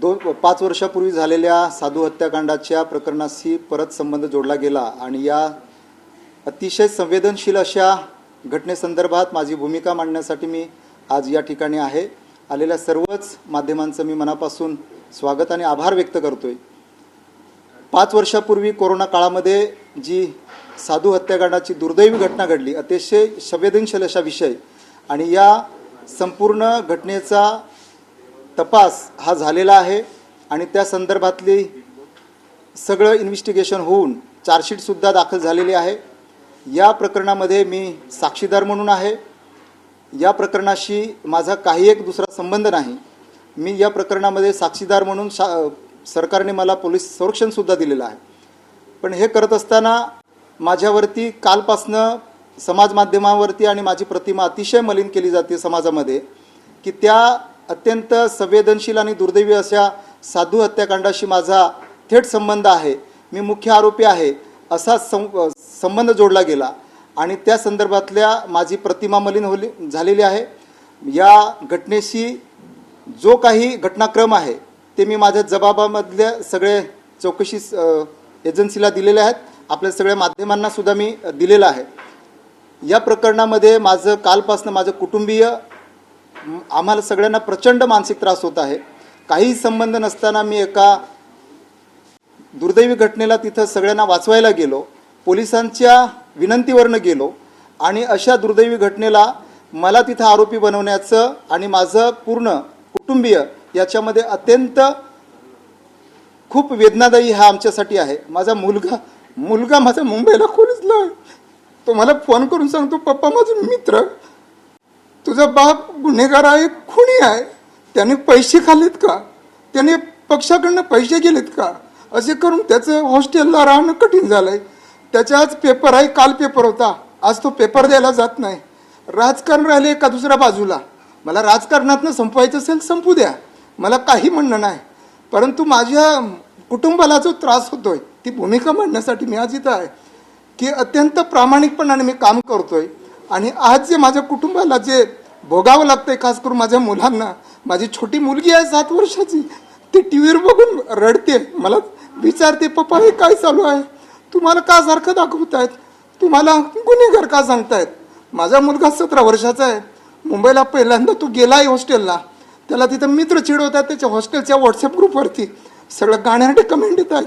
दोन पाच वर्षापूर्वी झालेल्या साधू हत्याकांडाच्या प्रकरणाशी परत संबंध जोडला गेला आणि या अतिशय संवेदनशील अशा घटनेसंदर्भात माझी भूमिका मांडण्यासाठी मी आज या ठिकाणी आहे. आलेल्या सर्वच माध्यमांचं मी मनापासून स्वागत आणि आभार व्यक्त करतोय. पाच वर्षापूर्वी कोरोना काळामध्ये जी साधू हत्याकांडाची दुर्दैवी घटना घडली अतिशय संवेदनशील अशा विषय आणि या संपूर्ण घटनेचा तपास हा झालेला आहे आणि त्या संदर्भातली सगळं इन्व्हेस्टिगेशन होऊन चार्जशीटसुद्धा दाखल झालेली आहे. या प्रकरणामध्ये मी साक्षीदार म्हणून आहे. या प्रकरणाशी माझा काही एक दुसरा संबंध नाही. मी या प्रकरणामध्ये साक्षीदार म्हणून शा सरकारने मला पोलीस संरक्षणसुद्धा दिलेलं आहे. पण हे करत असताना माझ्यावरती कालपासनं समाज माध्यमावरती आणि माझी प्रतिमा अतिशय मलिन केली जाते समाजामध्ये की त्या अत्यंत संवेदनशील आणि दुर्दैवी अशा साधू हत्याकांडाशी माझा थेट संबंध आहे. मी मुख्य आरोपी आहे. असा सं संबंध जोडला गेला आणि त्या संदर्भातल्या माझी प्रतिमा मलिन होली झालेली आहे. या घटनेशी जो काही घटनाक्रम आहे ते मी माझ्या जबाबामधल्या सगळे चौकशी एजन्सीला दिलेले आहेत. आपल्या सगळ्या माध्यमांनासुद्धा मी दिलेलं आहे. या प्रकरणामध्ये माझं कालपासनं माझं कुटुंबीय आम्हाला सगळ्यांना प्रचंड मानसिक त्रास होत आहे. काही संबंध नसताना मी एका दुर्दैवी घटनेला तिथं सगळ्यांना वाचवायला गेलो. पोलिसांच्या विनंतीवरनं गेलो आणि अशा दुर्दैवी घटनेला मला तिथं आरोपी बनवण्याचं आणि माझं पूर्ण कुटुंबीय याच्यामध्ये अत्यंत खूप वेदनादायी हा आमच्यासाठी आहे. माझा मुलगा मुलगा माझा मुंबईला खोलीसला आहे तो मला फोन करून सांगतो पप्पा माझा मित्र तुझा बाप गुन्हेगार आहे खुणी आहे. त्याने पैसे खाल्लेत का? त्याने पक्षाकडनं पैसे गेलेत का? असे करून त्याचं हॉस्टेलला राहणं कठीण झालंय. त्याचा आज पेपर आहे काल पेपर होता. आज तो पेपर द्यायला जात नाही. राजकारण राहिले एका दुसऱ्या बाजूला? मला राजकारणातनं संपवायचं असेल संपू द्या. मला काही म्हणणं नाही. परंतु माझ्या कुटुंबाला जो त्रास होतोय ती भूमिका मांडण्यासाठी मी आज इथं आहे की अत्यंत प्रामाणिकपणाने मी काम करतोय. आणि आज जे माझ्या कुटुंबाला जे भोगावं लागतंय खास करून माझ्या मुलांना माझी छोटी मुलगी आहे सात वर्षाची ती टी व्हीवर बघून रडते. मला विचारते पप्पा हे काय चालू आहे? तुम्हाला का सारखं दाखवतायत? तुम्हाला गुन्हेगार का सांगतायत? माझा मुलगा सतरा वर्षाचा आहे. मुंबईला पहिल्यांदा तो गेलाय हॉस्टेलला. त्याला तिथं मित्र चिडवतात त्याच्या हॉस्टेलच्या व्हॉट्सअप ग्रुपवरती. सगळं गाण्यासाठी कमेंट येत आहेत.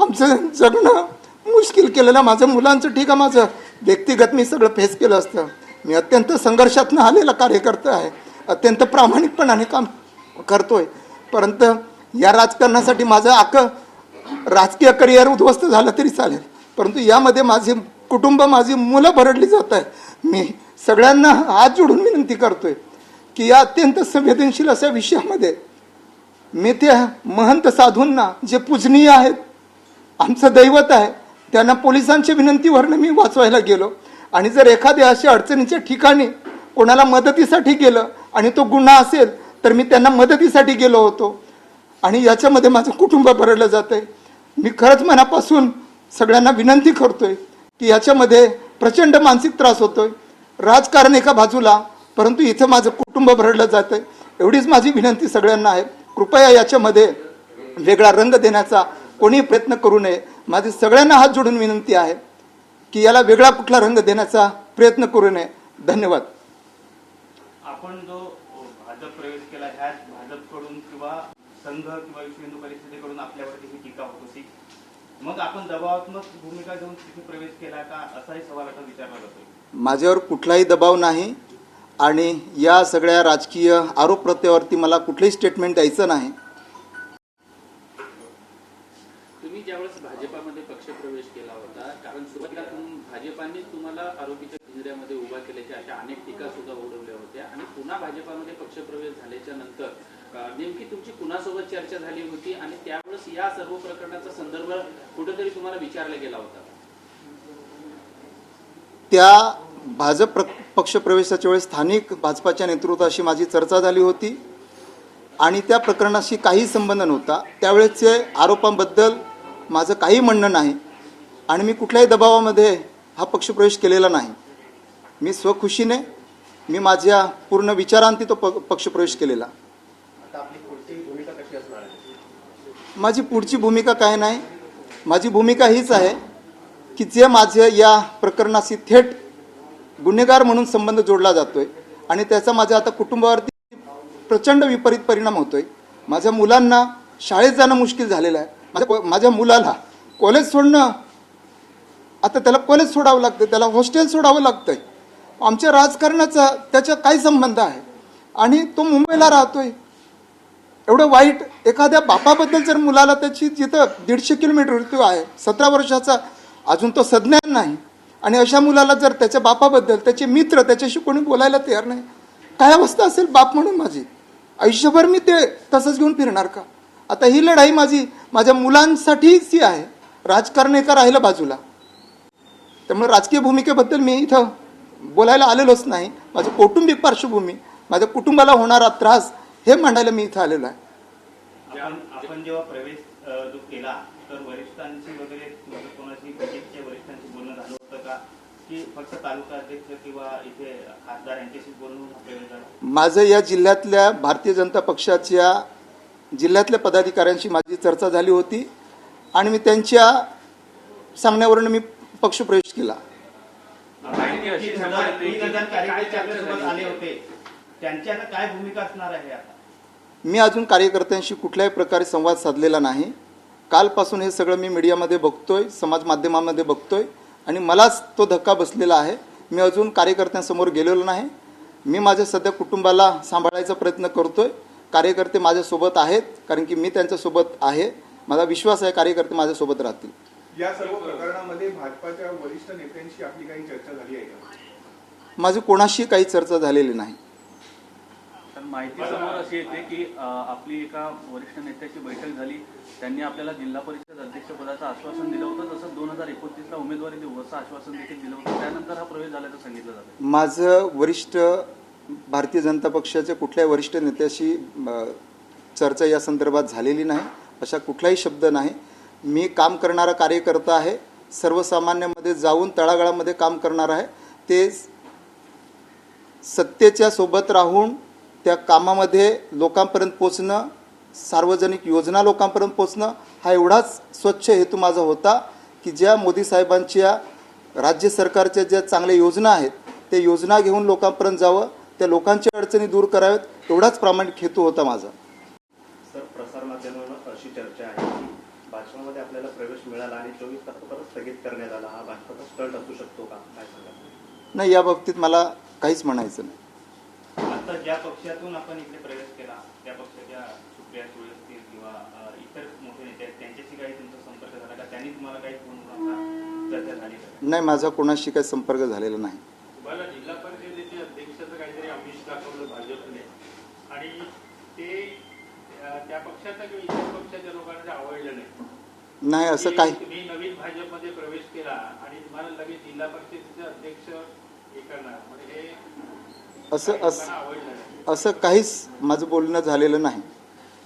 आमचं जगणं मुश्किल केलेलं माझं मुलांचं ठीक आहे. माझं व्यक्तिगत मी सगळं फेस केलं असतं. मी अत्यंत संघर्षातनं आलेला कार्यकर्ता आहे. अत्यंत प्रामाणिकपणाने काम करतोय. परंतु या राजकारणासाठी माझं आक राजकीय करिअर उद्ध्वस्त झालं तरी चालेल. परंतु यामध्ये माझे कुटुंब माझी मुलं भरडली जात आहे मी सगळ्यांना हात जोडून विनंती करतोय की या अत्यंत संवेदनशील अशा विषयामध्ये मी त्या महंत साधूंना जे पूजनीय आहेत आमचं दैवत आहे त्यांना पोलिसांच्या विनंतीवरनं मी वाचवायला गेलो. आणि जर एखाद्या अशा अडचणीच्या ठिकाणी कोणाला मदतीसाठी गेलं आणि तो गुन्हा असेल तर मी त्यांना मदतीसाठी गेलो होतो. आणि याच्यामध्ये माझं कुटुंब भरडलं जातं आहे मी खरंच मनापासून सगळ्यांना विनंती करतो आहे की याच्यामध्ये प्रचंड मानसिक त्रास होतो आहे राजकारण एका बाजूला परंतु इथं माझं कुटुंब भरडलं जातं आहे एवढीच माझी विनंती सगळ्यांना आहे. कृपया याच्यामध्ये वेगळा रंग देण्याचा कोणीही प्रयत्न करू नये. माझी सगळ्यांना हात जोडून विनंती आहे की याला वेगळा कुठला रंग देण्याचा प्रयत्न करू नये. धन्यवाद. आपण जो भाजप प्रवेश केला ह्याच भाजपकडून किंवा संघ किंवा विश्व हिंदू परिषदेकडून आपल्यावरती ही टीका होत होती. मग आपण दबावात्मक भूमिका घेऊन तिथे प्रवेश केला का? असाही सवाल आता विचारला जातोय. माझ्यावर कुठलाही दबाव नाही आणि या सगळ्या राजकीय आरोप प्रत्यावरती मला कुठलंही स्टेटमेंट द्यायचं नाही तुम्ही ज्यावेळेस भाजपामध्ये पक्षप्रवेश केला होता. कारण सुरुवातीला भाजपाने तुम्हाला आरोपीच्या पिंजऱ्यामध्ये उभा केल्याच्या अशा अनेक टीका सुद्धा उडवल्या होत्या. आणि पुन्हा भाजपामध्ये पक्षप्रवेश झाल्याच्यानंतर नेमकी तुमची कुणासोबत चर्चा झाली होती? आणि त्यावेळेस या सर्व प्रकरणाचा संदर्भ कुठेतरी तुम्हाला विचारला गेला होता? त्या भाजप प्र पक्षप्रवेशाच्या वेळेस स्थानिक भाजपाच्या नेतृत्वाशी माझी चर्चा झाली होती. आणि त्या प्रकरणाशी काही संबंध नव्हता. त्यावेळेसचे आरोपांबद्दल माझं काही म्हणणं नाही आणि मी कुठल्याही दबावामध्ये हा पक्षप्रवेश केलेला नाही. मी स्वखुशीने मी माझ्या पूर्ण विचारांती तो प पक्षप्रवेश केलेला. माझी पुढची भूमिका काय नाही? माझी भूमिका हीच आहे की जे माझ्या या प्रकरणाशी थेट गुन्हेगार म्हणून संबंध जोडला जातोय आणि त्याचा माझ्या आता कुटुंबावरती प्रचंड विपरीत परिणाम होतोय. माझ्या मुलांना शाळेत जाणं मुश्किल झालेलं आहे. माझ्या माझ्या मुलाला कॉलेज सोडणं. आता त्याला कॉलेज सोडावं लागतं त्याला हॉस्टेल सोडावं लागतंय. आमच्या राजकारणाचा त्याच्या काय संबंध आहे. आणि तो मुंबईला राहतोय. एवढं वाईट एखाद्या बापाबद्दल जर मुलाला त्याची जिथं दीडशे किलोमीटर ऋतू आहे सतरा वर्षाचा अजून तो सज्ञान नाही. आणि अशा मुलाला जर त्याच्या बापाबद्दल त्याचे मित्र त्याच्याशी कोणी बोलायला तयार नाही काय अवस्था असेल बाप म्हणून माझी? आयुष्यभर मी ते तसंच घेऊन फिरणार का? आता ही लढाई माझी माझ्या मुलांसाठीच ही आहे. राजकारण एका राहिलं बाजूला. त्यामुळे राजकीय भूमिकेबद्दल मी इथं बोलायला आलेलोच नाही. माझं कौटुंबिक पार्श्वभूमी माझ्या कुटुंबाला होणारा त्रास हे मांडायला मी इथं आलेलो आहे. आपण जेव्हा प्रवेश जो केला तर वरिष्ठांशी वगैरे कोणाशी बजेटच्या वरिष्ठांशी बोलणं झालं होतं का? की फक्त तालुका अध्यक्ष किंवा इथे खासदार यांच्याशी बोलणं माझं या जिल्ह्यातल्या भारतीय जनता पक्षाच्या जिल्ह्यातल्या पदाधिकाऱ्यांशी माझी चर्चा झाली होती आणि मी त्यांच्या सांगण्यावरून मी पक्षप्रवेश केला. मी अजून कार्यकर्त्यांशी कुठल्याही प्रकारे संवाद साधलेला नाही. कालपासून हे सगळं मी मीडियामध्ये बघतोय समाज माध्यमांमध्ये बघतोय आणि मलाच तो धक्का बसलेला आहे. मी अजून कार्यकर्त्यांसमोर गेलेलो नाही. मी माझ्या सध्या कुटुंबाला सांभाळायचा प्रयत्न करतोय. कार्यकर्ते माझ्यासोबत आहेत कारण की मी त्यांच्यासोबत आहे. माझा विश्वास आहे कार्यकर्ते माझ्यासोबत राहतील. या सर्व प्रकरणामध्ये भाजपाच्या वरिष्ठ नेत्यांशी आपली काही चर्चा झाली आहे का? माझी कोणाशी काही चर्चा झालेली नाही. माहिती समोर अशी येते की आपली एका वरिष्ठ नेत्याची बैठक झाली. त्यांनी आपल्याला जिल्हा परिषद अध्यक्षपदाचं आश्वासन दिलं होतं. तसंच दोन हजार एकोणतीसला उमेदवारी देऊ असं आश्वासन देखील दिलं होतं. त्यानंतर हा प्रवेश झाल्याचं सांगितलं जातं. माझं वरिष्ठ भारतीय जनता पक्षाच्या कुठल्याही वरिष्ठ नेत्याशी चर्चा या संदर्भात झालेली नाही. अशा कुठलाही शब्द नाही. मी काम करणारा कार्यकर्ता आहे. सर्वसामान्यामध्ये जाऊन तळागाळामध्ये काम करणार आहे. ते सत्तेच्या सोबत राहून त्या कामामध्ये लोकांपर्यंत पोचणं सार्वजनिक योजना लोकांपर्यंत पोचणं हा एवढाच स्वच्छ हेतू माझा होता की ज्या मोदी साहेबांच्या राज्य सरकारच्या ज्या चांगल्या योजना आहेत त्या योजना घेऊन लोकांपर्यंत जावं. त्या लोकांच्या अडचणी दूर कराव्यात एवढाच प्रामाणिक हेतू होता माझा. सर प्रसारमाध्यमांवर अशी चर्चा आहे की भाजपामध्ये आपल्याला प्रवेश मिळाला आणि चोवीस तास परत स्थगित करण्यात आला. हा भाजपाचा स्टंट असू शकतो का? काय सांगा नाही या बाबतीत मला काहीच म्हणायचं नाही. आता ज्या पक्षातून आपण इकडे प्रवेश केला त्या पक्षाच्या सुप्रिया सुळे असतील किंवा इतर मोठे नेते आहेत त्यांच्याशी काही तुमचा संपर्क झाला का? त्यांनी तुम्हाला काही फोन चर्चा झाली नाही माझा कोणाशी काही संपर्क झालेला नाही. तुम्हाला जिल्हा काहीतरी दाखवलं भाजपने. आणि ते त्या पक्षाचा किंवा इतर पक्षाच्या लोकांना आवडलं नाही. नाही असं की काही तुम्ही नवीन भाजपमध्ये प्रवेश केला आणि तुम्हाला लगेच जिल्हा परिषदेचे अध्यक्ष हे करणार. म्हणजे हे असं असं असं काहीच माझं बोलणं झालेलं नाही.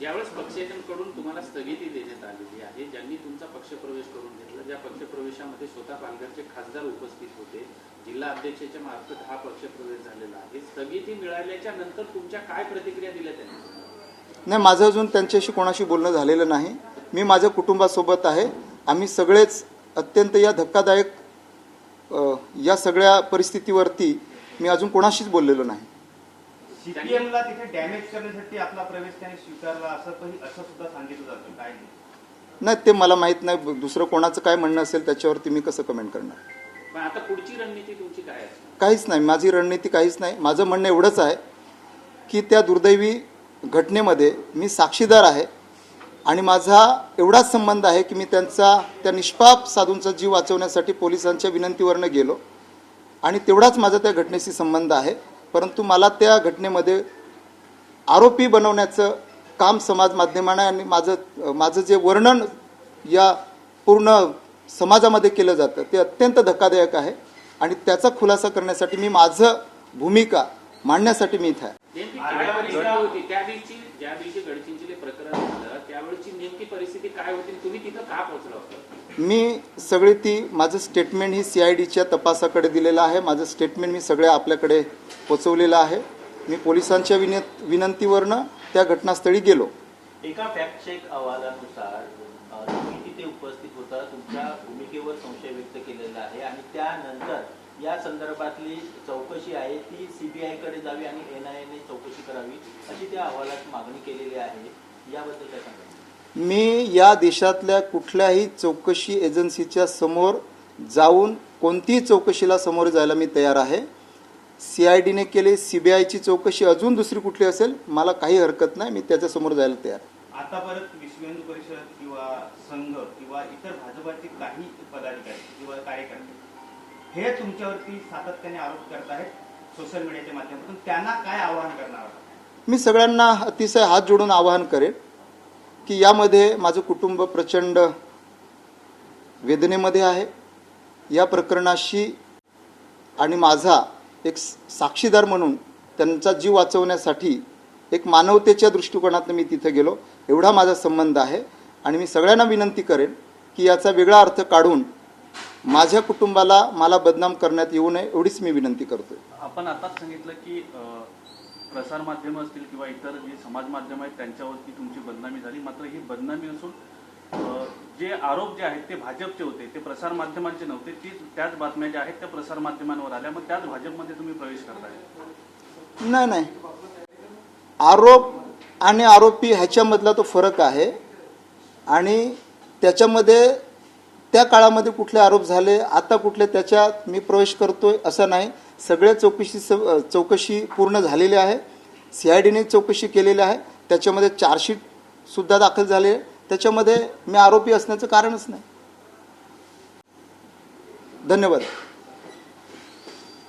ज्यावेळेस पक्षाकडून तुम्हाला स्थगिती देण्यात आलेली आहे ज्यांनी तुमचा पक्षप्रवेश करून घेतला ज्या पक्षप्रवेशामध्ये स्वतः पालघरचे खासदार उपस्थित होते जिल्हा अध्यक्षाच्या मार्फत हा पक्षप्रवेश झालेला आहे. स्थगिती मिळाल्याच्या नंतर तुमच्या काय प्रतिक्रिया दिल्या त्यांनी? नाही माझं अजून त्यांच्याशी कोणाशी बोलणं झालेलं नाही. मी माझ्या कुटुंबासोबत आहे. आम्ही सगळेच अत्यंत या धक्कादायक या सगळ्या परिस्थितीवरती मी अजून कोणाशीच बोललेलो नाही. सीपीएमला तिथे डॅमेज करण्यासाठी आपला प्रवेश त्याने स्वीकारला असं पण असं सुद्धा सांगितलं जातं. काय नाही नाही ते मला माहीत नाही. दुसरं कोणाचं काय म्हणणं असेल त्याच्यावरती मी कसं कमेंट करणार? पण आता पुढची रणनीती तुमची काय असणार? काहीच नाही. माझी रणनीती काहीच नाही. माझं म्हणणं एवढंच आहे की त्या दुर्दैवी घटनेमध्ये मी साक्षीदार आहे आणि माझा एवढाच संबंध आहे की मी त्यांचा त्या निष्पाप साधूंचा जीव वाचवण्यासाठी पोलिसांच्या विनंतीवरनं गेलो आणि तेवढाच माझा त्या घटनेशी संबंध आहे. परंतु मला त्या घटनेमध्ये आरोपी बनवण्याचं काम समाज माध्यमाने आणि माझं माझं जे वर्णन या पूर्ण समाजामध्ये केलं जातं ते अत्यंत धक्कादायक आहे. आणि त्याचा खुलासा करण्यासाठी मी माझं भूमिका मांडण्यासाठी मी इथं आहे. त्या दिवशी गडचिंचले प्रकरण झालं नेमकी परिस्थिती काय होती? तुम्ही तिथं का पोहोचला होता? मी सगळी ती माझं स्टेटमेंट ही सी आय डीच्या तपासाकडे दिलेलं आहे. माझं स्टेटमेंट मी सगळ्या आपल्याकडे पोचवलेलं आहे. मी पोलिसांच्या विन विनंतीवरनं त्या घटनास्थळी गेलो. एका फॅक्ट चेक अहवालानुसार तुम्ही तिथे उपस्थित होता तुमच्या भूमिकेवर संशय व्यक्त केलेला आहे आणि त्यानंतर या संदर्भातली चौकशी आहे ती सीबीआयकडे जावी आणि एन आय ने चौकशी करावी अशी त्या अहवालात मागणी केलेली आहे. याबद्दल काय सांगा मी या देशातल्या कुठल्याही चौकशी एजन्सीच्या समोर जाऊन कोणतीही चौकशीला समोर जायला मी तयार आहे. सी आय डीने केली सी बी आयची चौकशी अजून दुसरी कुठली असेल मला काही हरकत नाही मी त्याच्यासमोर जायला तयार. आहे. आता परत विश्व हिंदू परिषद किंवा संघ किंवा इतर भाजपाचे काही पदाधिकारी किंवा कार्यकर्ते हे तुमच्यावरती सातत्याने आरोप करत आहेत सोशल मीडियाच्या माध्यमातून. त्यांना काय आवाहन करणार मी सगळ्यांना अतिशय हात जोडून आवाहन करेन की यामध्ये माझं कुटुंब प्रचंड वेदनेमध्ये आहे. या प्रकरणाशी आणि माझा एक साक्षीदार म्हणून त्यांचा जीव वाचवण्यासाठी एक मानवतेच्या दृष्टिकोनातून मी तिथे गेलो. एवढा माझा संबंध आहे. आणि मी सगळ्यांना विनंती करेन की याचा वेगळा अर्थ काढून माझ्या कुटुंबाला मला बदनाम करण्यात येऊ नये एवढीच मी विनंती करतोय. आपण आताच सांगितलं की प्रसारमाध्यमं असतील किंवा इतर जी समाज माध्यम आहेत त्यांच्यावरती तुमची बदनामी झाली. मात्र ही बदनामी असून जे आरोप जे आहेत ते भाजपचे होते ते प्रसार माध्यमांचे नव्हते. तीच त्याच बातम्या ज्या आहेत त्या प्रसार माध्यमांवर आल्या. मग त्याच भाजपमध्ये तुम्ही प्रवेश करताय. नाही नाही. आरोप आणि आरोपी ह्याच्यामधला तो फरक आहे. आणि त्याच्यामध्ये त्या काळामध्ये कुठले आरोप झाले आता कुठले त्याच्यात मी प्रवेश करतोय असं नाही. सगळ्या चौकशी स- चौकशी पूर्ण झालेली आहे. सी आय डीने चौकशी केलेली आहे. त्याच्यामध्ये चार्जशीटसुद्धा दाखल झाले आहे. त्याच्यामध्ये मी आरोपी असण्याचं कारणच नाही. धन्यवाद.